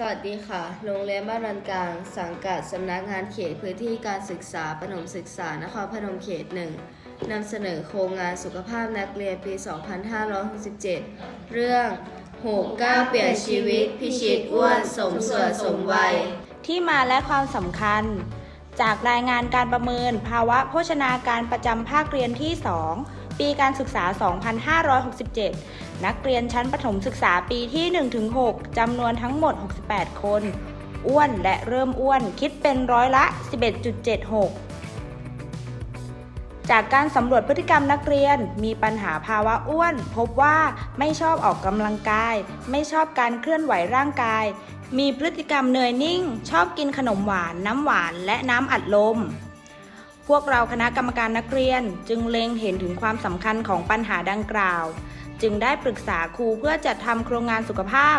สวัสดีค่ะ โรงเรียนบ้านรันกลาง สังกัดสำนักงานเขตพื้นที่การศึกษาประถมศึกษานครพนมเขตหนึ่งนำเสนอโครงงานสุขภาพนักเรียนปี 2567 เรื่องหกก้าเปลี่ยนชีวิต พิชิตอ้วน สมส่วนสมวัย ที่มาและความสำคัญ จากรายงานการประเมินภาวะโภชนาการประจำภาคเรียนที่ 2 ปีการศึกษา 2567 นักเรียนชั้นประถมศึกษาปีที่ 1-6จำนวนทั้งหมด 68 คน อ้วนและเริ่มอ้วนคิดเป็นร้อยละ 11.76 จากการสำรวจพฤติกรรมนักเรียนมีปัญหาภาวะอ้วน พบว่าไม่ชอบออกกำลังกาย ไม่ชอบการเคลื่อนไหวร่างกาย มีพฤติกรรมเนยนิ่ง ชอบกินขนมหวาน น้ำหวาน และน้ำอัดลมพวกเราคณะกรรมการนักเรียนจึงเล็งเห็นถึงความสำคัญของปัญหาดังกล่าว จึงได้ปรึกษาครูเพื่อจัดทำโครงงานสุขภาพ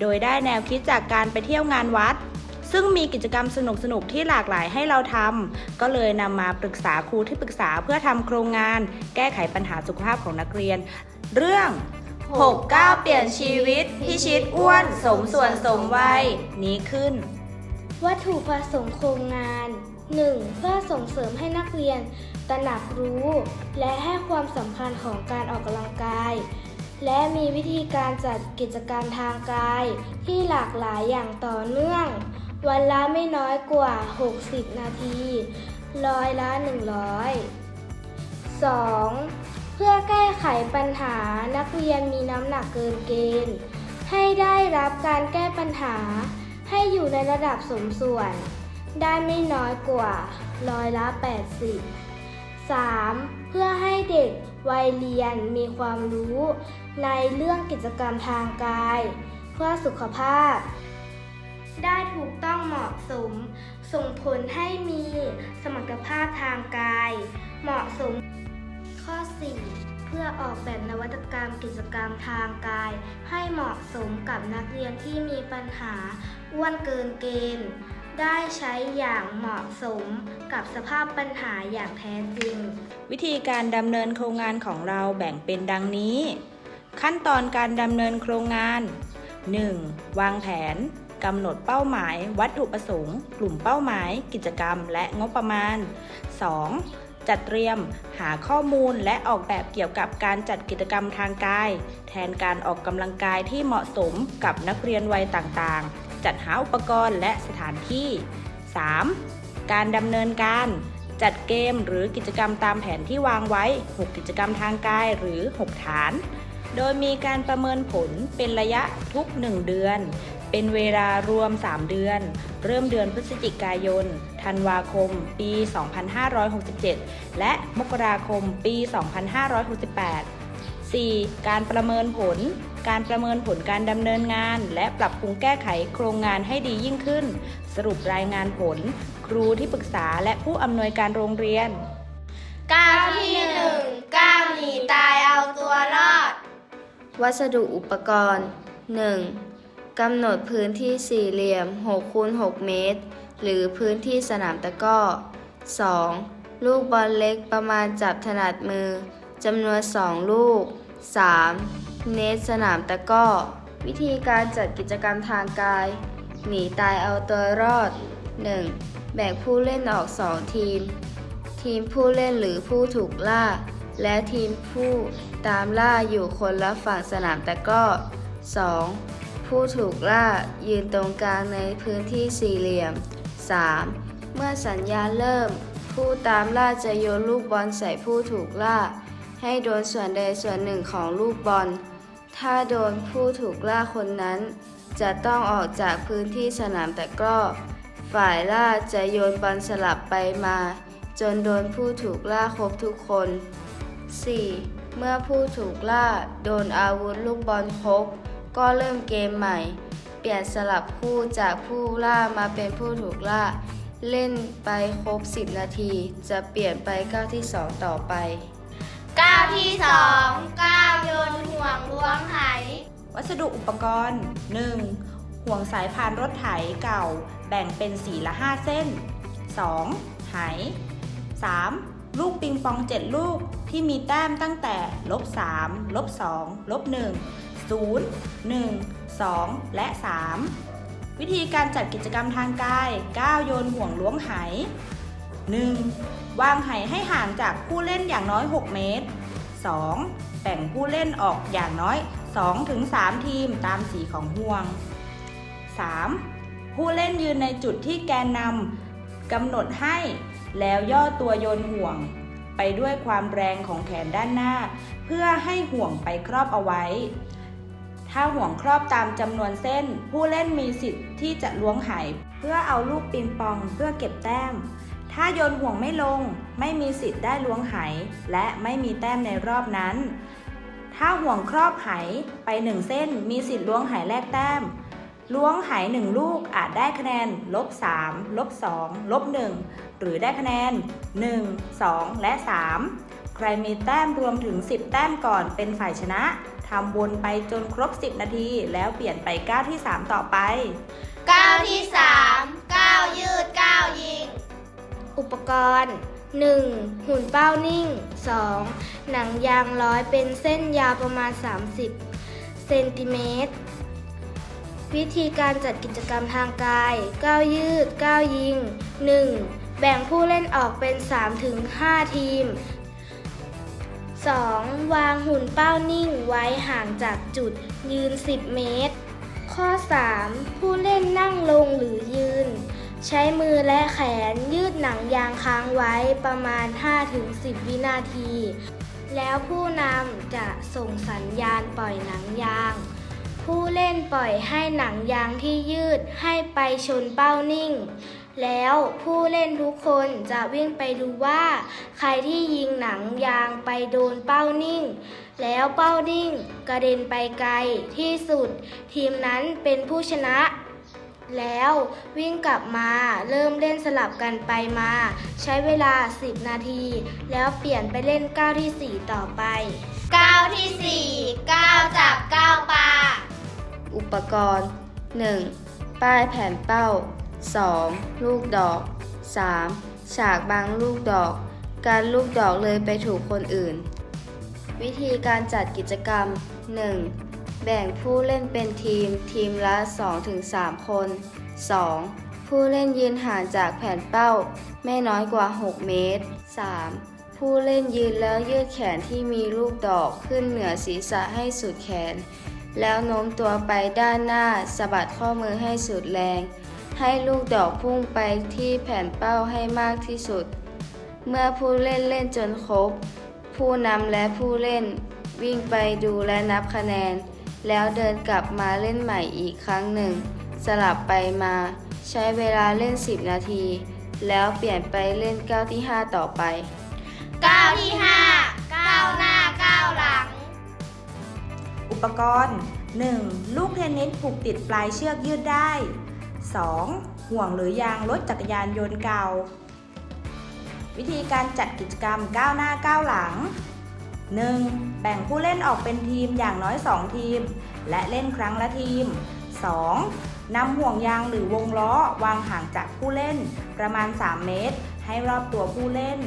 โดยได้แนวคิดจากการไปเที่ยวงานวัด ซึ่งมีกิจกรรมสนุกๆที่หลากหลายให้เราทำก็เลยนำมาปรึกษาครูที่ปรึกษาเพื่อทำโครงงาน แก้ไขปัญหาสุขภาพของนักเรียน เรื่อง6ก้าวเปลี่ยนชีวิต พิชิตอ้วน สมส่วนสมวัยนี้ขึ้น วัตถุประสงค์โครงงาน 1. เพื่อส่งเสริมให้นักเรียนตระหนักรู้ และให้ความสำคัญของการออกกำลังกาย และมีวิธีการจัดกิจกรรมทางกาย ที่หลากหลายอย่างต่อเนื่อง วันละไม่น้อยกว่า 60 นาที ร้อยละ 100 2. เพื่อแก้ไขปัญหานักเรียนมีน้ำหนักเกินเกณฑ์ ให้ได้รับการแก้ปัญหา อยู่ในระดับสมส่วน ได้ไม่น้อยกว่าร้อยละ 80 3. เพื่อให้เด็กวัยเรียนมีความรู้ในเรื่องกิจกรรมทางกาย เพื่อสุขภาพ ได้ถูกต้องเหมาะสม ส่งผลให้มีสมรรถภาพทางกาย เหมาะสม ข้อ 4 พื่อออกแบบนวัตกรรมกิจกรรมทางกาย ให้เหมาะสมกับนักเรียนที่มีปัญหาอ้วนเกินเกณฑ์ ได้ใช้อย่างเหมาะสมกับสภาพปัญหาอย่างแท้จริง วิธีการดำเนินโครงงานของเราแบ่งเป็นดังนี้ ขั้นตอนการดำเนินโครงงาน 1. วางแผนกำหนดเป้าหมาย วัตถุประสงค์ กลุ่มเป้าหมาย กิจกรรม และงบประมาณ 2. จัดเตรียมหาข้อมูลและออกแบบเกี่ยวกับการจัดกิจกรรมทางกาย แทนการออกกำลังกายที่เหมาะสมกับนักเรียนวัยต่างๆ จัดหาอุปกรณ์และสถานที่ 3. การดำเนินการจัดเกมหรือกิจกรรมตามแผนที่วางไว้ 6 กิจกรรมทางกายหรือ 6 ฐาน โดยมีการประเมินผลเป็นระยะทุก 1 เดือน เป็นเวลารวม 3 เดือน เริ่มเดือนพฤศจิกายน ธันวาคม ปี 2567 และมกราคม ปี 2568 4. การประเมินผล การประเมินผลการดำเนินงาน และปรับปรุงแก้ไขโครงงานให้ดียิ่งขึ้น สรุปรายงานผล ครูที่ปรึกษาและผู้อำนวยการโรงเรียนก้าวที่หนึ่งก้าวหนีตายเอาตัวรอด วัสดุอุปกรณ์ 1. กำหนดพื้นที่สี่เหลี่ยม6คูณ6เมตร หรือพื้นที่สนามตะก้อ 2. ลูกบอลเล็กประมาณจับถนัดมือจำนวน 2 ลูก 3. เนตสนามตะก้อ วิธีการจัดกิจกรรมทางกาย หนีตายเอาตัวรอด 1. แบ่งผู้เล่นออก 2 ทีม ทีมผู้เล่นหรือผู้ถูกล่า และทีมผู้ตามล่าอยู่คนละฝั่งสนามตะก้อ 2. ผู้ถูกล่ายืนตรงกลางในพื้นที่สี่เหลี่ยม 3. เมื่อสัญญาณเริ่ม ผู้ตามล่าจะโยนลูกบอลใส่ผู้ถูกล่า ให้โดนส่วนใดส่วนหนึ่งของลูกบอล ถ้าโดนผู้ถูกล่าคนนั้น จะต้องออกจากพื้นที่สนามตะกร้อ ฝ่ายล่าจะโยนบอลสลับไปมา จนโดนผู้ถูกล่าครบทุกคน 4. เมื่อผู้ถูกล่าโดนอาวุธลูกบอลครบ ก็เริ่มเกมใหม่ เปลี่ยนสลับคู่จากผู้ล่ามาเป็นผู้ถูกล่า เล่นไปครบ 10 นาที จะเปลี่ยนไปก้าวที่ 2 ต่อไปก้าวที่สองก้าวโยนห่วงล้วงไหวัสดุอุปกรณ์ 1. ห่วงสายพานรถไถเก่า แบ่งเป็นสีละ 5 เส้น 2. ไห 3. ลูกปิงปอง 7 ลูกที่มีแต้มตั้งแต่ลบ3ลบ2ลบ1 0 1 2 และ 3 วิธีการจัดกิจกรรมทางกาย 9 โยนห่วงล้วงไห 1. วางไหให้ห่างจากผู้เล่นอย่างน้อย 6 เมตร 2. แบ่งผู้เล่นออกอย่างน้อย 2-3 ทีมตามสีของห่วง 3. ผู้เล่นยืนในจุดที่แกนนำกำหนดให้ แล้วย่อตัวโยนห่วง ไปด้วยความแรงของแขนด้านหน้า เพื่อให้ห่วงไปครอบเอาไว้ ถ้าห่วงครอบตามจำนวนเส้น ผู้เล่นมีสิทธิ์ที่จะล้วงไหเพื่อเอาลูกปิงปองเพื่อเก็บแต้ม ถ้าโยนห่วงไม่ลง ไม่มีสิทธิ์ได้ล้วงไหและไม่มีแต้มในรอบนั้น ถ้าห่วงครอบไหไปหนึ่งเส้น มีสิทธิ์ล้วงไหแลกแต้ม ล้วงไหหนึ่งลูกอาจได้คะแนนลบ3ลบ2ลบ1หรือได้คะแนน 1 2 และ 3 ใครมีแต้มรวมถึง 10 แต้มก่อนเป็นฝ่ายชนะ ทำวนไปจนครบ 10 นาที แล้วเปลี่ยนไปก้าวที่ 3 ต่อไป ก้าวที่สามก้าวยืดก้าวยิง อุปกรณ์ 1. หุ่นเป้านิ่ง 2. หนังยางร้อยเป็นเส้นยาวประมาณ 30 เซนติเมตร วิธีการจัดกิจกรรมทางกาย ก้าวยืด ก้าวยิง 1. แบ่งผู้เล่นออกเป็น 3-5 ทีม 2. วางหุ่นเป้านิ่งไว้ห่างจากจุดยืน 10 เมตร ข้อ 3. ผู้เล่นนั่งลงหรือยืน ใช้มือและแขนยืดหนังยางค้างไว้ประมาณ 5-10 วินาที แล้วผู้นำจะส่งสัญญาณปล่อยหนังยาง ผู้เล่นปล่อยให้หนังยางที่ยืดให้ไปชนเป้านิ่ง แล้วผู้เล่นทุกคนจะวิ่งไปดูว่า ใครที่ยิงหนังยางไปโดนเป้านิ่ง แล้วเป้านิ่งกระเด็นไปไกลที่สุด ทีมนั้นเป็นผู้ชนะ แล้ววิ่งกลับมาเริ่มเล่นสลับกันไปมา ใช้เวลา 10 นาที แล้วเปลี่ยนไปเล่นก้าวทีสี่4 ต่อไปก้าวที่สี่ก้าวจับก้าวปลาอุปกรณ์ 1. ป้ายแผ่นเป้า 2. ลูกดอก 3. ฉากบางลูกดอก การลูกดอกเลยไปถูกคนอื่น วิธีการจัดกิจกรรม 1. แบ่งผู้เล่นเป็นทีม ทีมละ 2-3 คน 2. ผู้เล่นยืนห่างจากแผ่นเป้า ไม่น้อยกว่า 6 เมตร 3. ผู้เล่นยืนแล้วยืดแขนที่มีลูกดอกขึ้นเหนือศีรษะให้สุดแขน แล้วโน้มตัวไปด้านหน้าสะบัดข้อมือให้สุดแรง ให้ลูกดอกพุ่งไปที่แผ่นเป้าให้มากที่สุด เมื่อผู้เล่นเล่นจนครบ ผู้นำและผู้เล่น วิ่งไปดูและนับคะแนน แล้วเดินกลับมาเล่นใหม่อีกครั้งหนึ่ง สลับไปมา ใช้เวลาเล่น 10 นาที แล้วเปลี่ยนไปเล่นก้าวที่ 5 ต่อไปก้าวที่ห้าก้าวหน้าก้าวหลัง อุปกรณ์ 1. ลูกเทนนิสผูกติดปลายเชือกยืดได้ 2. ห่วงหรือยางรถจักรยานยนต์เก่า วิธีการจัดกิจกรรมก้าวหน้าก้าวหลัง 1. แบ่งผู้เล่นออกเป็นทีมอย่างน้อย 2 ทีม และเล่นครั้งละทีม 2. นำห่วงยางหรือวงล้อวางห่างจากผู้เล่น ประมาณ 3 เมตร ให้รอบตัวผู้เล่น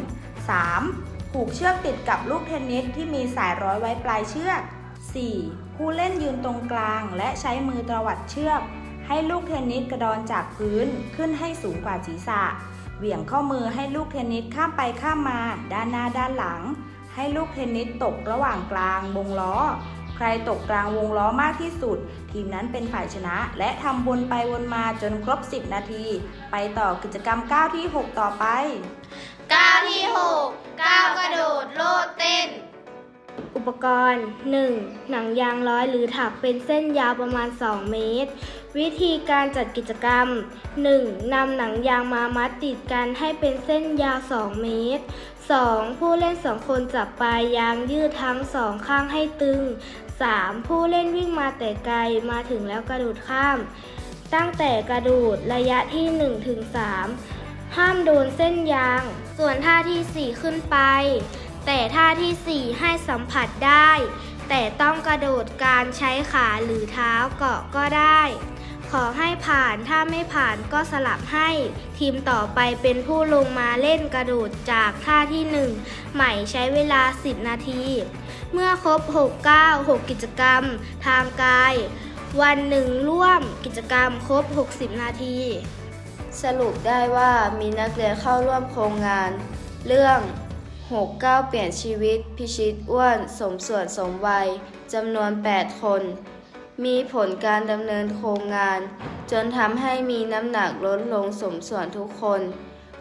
3. ผูกเชือกติดกับลูกเทนนิสที่มีสายร้อยไว้ปลายเชือก 4. ผู้เล่นยืนตรงกลางและใช้มือตรวัดเชือก ให้ลูกเทนนิสกระดอนจากพื้นขึ้นให้สูงกว่าศีรษะ เหวี่ยงข้อมือให้ลูกเทนนิสข้ามไปข้ามมา ด้านหน้าด้านหลัง ให้ลูกเทนนิสตกระหว่างกลางวงล้อ ใครตกกลางวงล้อมากที่สุด ทีมนั้นเป็นฝ่ายชนะ และทำวนไปวนมาจนครบ 10 นาที ไปต่อกิจกรรมก้าวที่ 6 ต่อไปก้าวที่ 6 ปกรณ์ 1. หนังยางร้อยหรือถักเป็นเส้นยาวประมาณ 2 เมตร วิธีการจัดกิจกรรม 1. นำหนังยางมามัดติดกันให้เป็นเส้นยาว 2 เมตร 2. ผู้เล่น 2 คนจับปลายยางยืดทั้งสองข้างให้ตึง 3. ผู้เล่นวิ่งมาแต่ไกลมาถึงแล้วกระโดดข้าม ตั้งแต่กระโดดระยะที่1ถึง3ห้ามโดนเส้นยาง ส่วนท่าที่ 4 ขึ้นไป แต่ท่าที่ 4 ให้สัมผัสได้ แต่ต้องกระโดดการใช้ขาหรือเท้าเกาะก็ได้ ขอให้ผ่านถ้าไม่ผ่านก็สลับให้ ทีมต่อไปเป็นผู้ลงมาเล่นกระโดดจากท่าที่ 1 ใหม่ใช้เวลา 10 นาที เมื่อครบ 6 9 6 กิจกรรม ทางกาย วันหนึ่งร่วมกิจกรรมครบ 60 นาที สรุปได้ว่ามีนักเรียนเข้าร่วมโครงงาน เรื่อง 69 เปลี่ยนชีวิต พิชิตอ้วน สมส่วนสมวัยจำนวน 8 คน มีผลการดำเนินโครงงาน จนทำให้มีน้ำหนักลดลงสมส่วนทุกคน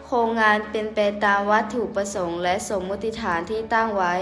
โครงงานเป็นไปตามวัตถุประสงค์และสมมติฐานที่ตั้งไว้